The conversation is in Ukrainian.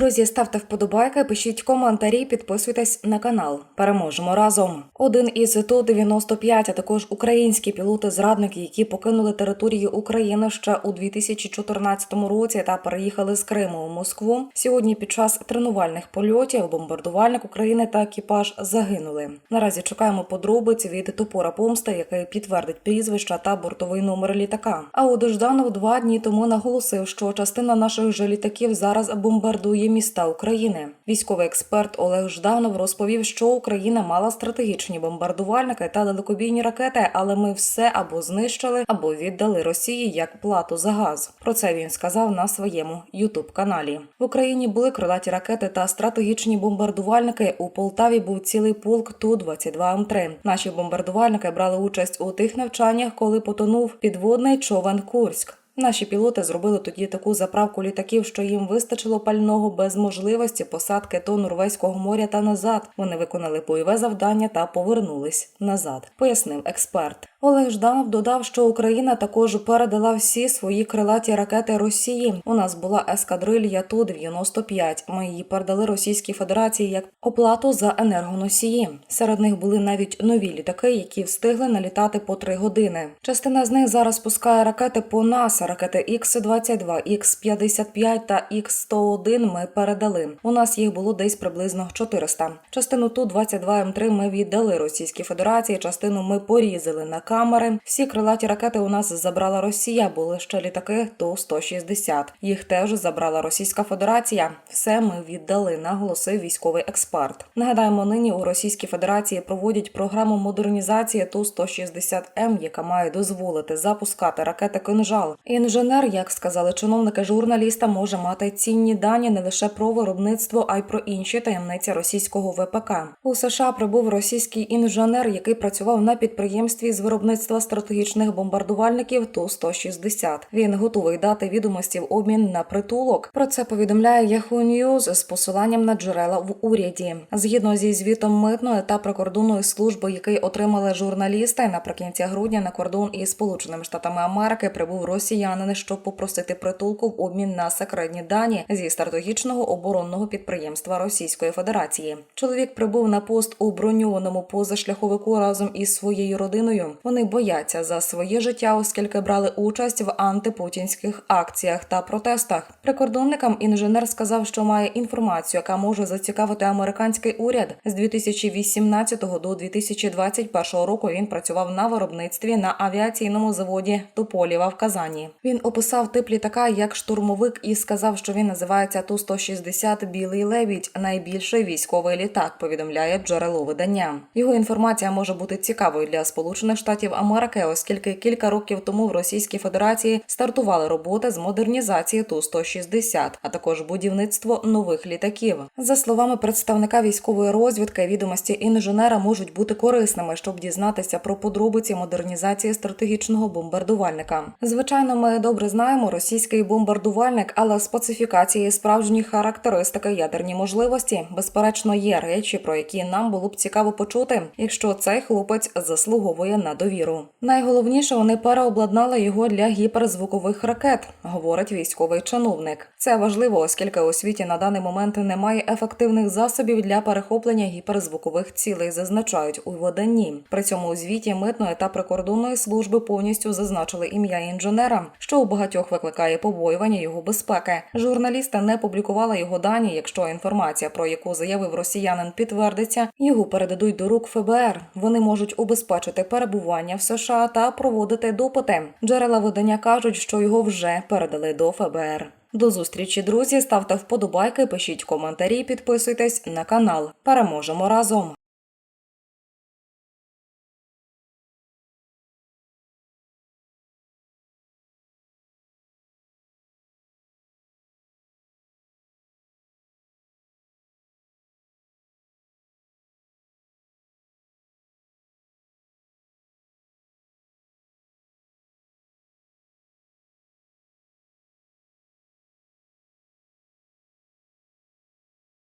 Друзі, ставте вподобайки, пишіть коментарі, підписуйтесь на канал. Переможемо разом. Один із ту 95 а також українські пілоти-зрадники, які покинули територію України ще у 2014 році та переїхали з Криму у Москву. Сьогодні під час тренувальних польотів бомбардувальник України та екіпаж загинули. Наразі чекаємо подробиць від топора помсти, який підтвердить прізвища та бортовий номер літака. А у Жданов два дні тому наголосив, що частина наших же літаків зараз бомбардує міста України. Військовий експерт Олег Жданов розповів, що Україна мала стратегічні бомбардувальники та далекобійні ракети, але ми все або знищили, або віддали Росії як плату за газ. Про це він сказав на своєму ютуб каналі. В Україні були крилаті ракети та стратегічні бомбардувальники. У Полтаві був цілий полк ту 22 м 3 Наші бомбардувальники брали участь у тих навчаннях, коли потонув підводний човен Курськ. Наші пілоти зробили тоді таку заправку літаків, що їм вистачило пального без можливості посадки до Норвезького моря та назад. Вони виконали бойове завдання та повернулись назад, пояснив експерт. Олег Жданов додав, що Україна також передала всі свої крилаті ракети Росії. У нас була ескадрилья ту 95 Ми її передали Російській Федерації як оплату за енергоносії. Серед них були навіть нові літаки, які встигли налітати по три години. Частина з них зараз пускає ракети по нас. Ракети Х-22, Х-55 та Х-101 ми передали. У нас їх було десь приблизно 400. Частину ту 22 М3 ми віддали Російській Федерації. Частину ми порізали на камери. Всі крилаті ракети у нас забрала Росія. Були ще літаки ту 160 Їх теж забрала Російська Федерація. Все ми віддали, наголосив військовий експерт. Нагадаємо, нині у Російській Федерації проводять програму модернізації ту 160 М, яка має дозволити запускати ракети кинжал. Інженер, як сказали чиновники, журналіста може мати цінні дані не лише про виробництво, а й про інші таємниці російського ВПК. У США прибув російський інженер, який працював на підприємстві з виробництва стратегічних бомбардувальників ту 160 Він готовий дати відомості в обмін на притулок. Про це повідомляє Yahoo News з посиланням на джерела в уряді. Згідно зі звітом митної та прикордонної служби, який отримали журналісти, наприкінці грудня на кордон із Сполученими Штатами Америки прибув росіянин, щоб попросити притулку в обмін на секретні дані зі стратегічного оборонного підприємства Російської Федерації. Чоловік прибув на пост у броньованому позашляховику разом із своєю родиною. Вони бояться за своє життя, оскільки брали участь в антипутінських акціях та протестах. Прикордонникам інженер сказав, що має інформацію, яка може зацікавити американський уряд. З 2018 до 2021 року він працював на виробництві на авіаційному заводі Туполєва в Казані. Він описав тип літака як штурмовик і сказав, що він називається ту 160 Білий лебідь, найбільший військовий літак. Повідомляє джерело видання. Його інформація може бути цікавою для Сполучених Штатів Америки, оскільки кілька років тому в Російській Федерації стартували роботи з модернізації ту 160 а також будівництво нових літаків. За словами представника військової розвідки, відомості інженера можуть бути корисними, щоб дізнатися про подробиці модернізації стратегічного бомбардувальника. Звичайно, ми добре знаємо російський бомбардувальник, але специфікації, справжні характеристики, ядерні можливості, безперечно, є речі, про які нам було б цікаво почути, якщо цей хлопець заслуговує на довіру. Найголовніше вони переобладнали його для гіперзвукових ракет, говорить військовий чиновник. Це важливо, оскільки у світі на даний момент немає ефективних засобів для перехоплення гіперзвукових цілей, зазначають у виданні. При цьому у звіті митної та прикордонної служби повністю зазначили ім'я інженера, що у багатьох викликає побоювання його безпеки. Журналісти не публікували його дані. Якщо інформація, про яку заявив росіянин, підтвердиться, його передадуть до рук ФБР. Вони можуть убезпечити перебування в США та проводити допити. Джерела видання кажуть, що його вже передали до ФБР. До зустрічі, друзі. Ставте вподобайки, пишіть коментарі, підписуйтесь на канал. Переможемо разом.